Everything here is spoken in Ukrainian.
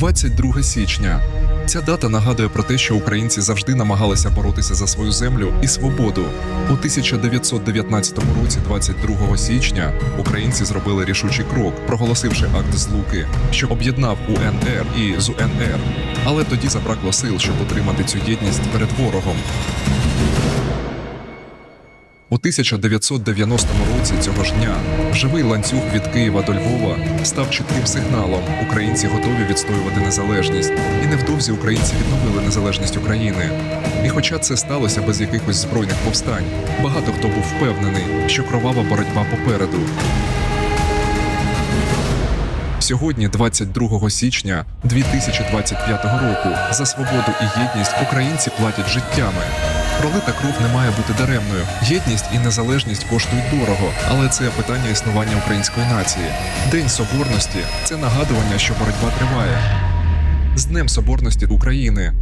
22 січня. Ця дата нагадує про те, що українці завжди намагалися боротися за свою землю і свободу. У 1919 році, 22 січня, українці зробили рішучий крок, проголосивши акт злуки, що об'єднав УНР і ЗУНР. Але тоді забракло сил, щоб утримати цю єдність перед ворогом. У 1990 році цього ж дня живий ланцюг від Києва до Львова став чітким сигналом. Українці готові відстоювати незалежність, і невдовзі українці відновили незалежність України. І хоча це сталося без якихось збройних повстань, багато хто був впевнений, що кровава боротьба попереду. Сьогодні, 22 січня 2025 року, за свободу і єдність українці платять життями. Пролита кров не має бути даремною. Єдність і незалежність коштують дорого, але це питання існування української нації. День соборності це нагадування, що боротьба триває. З Днем Соборності України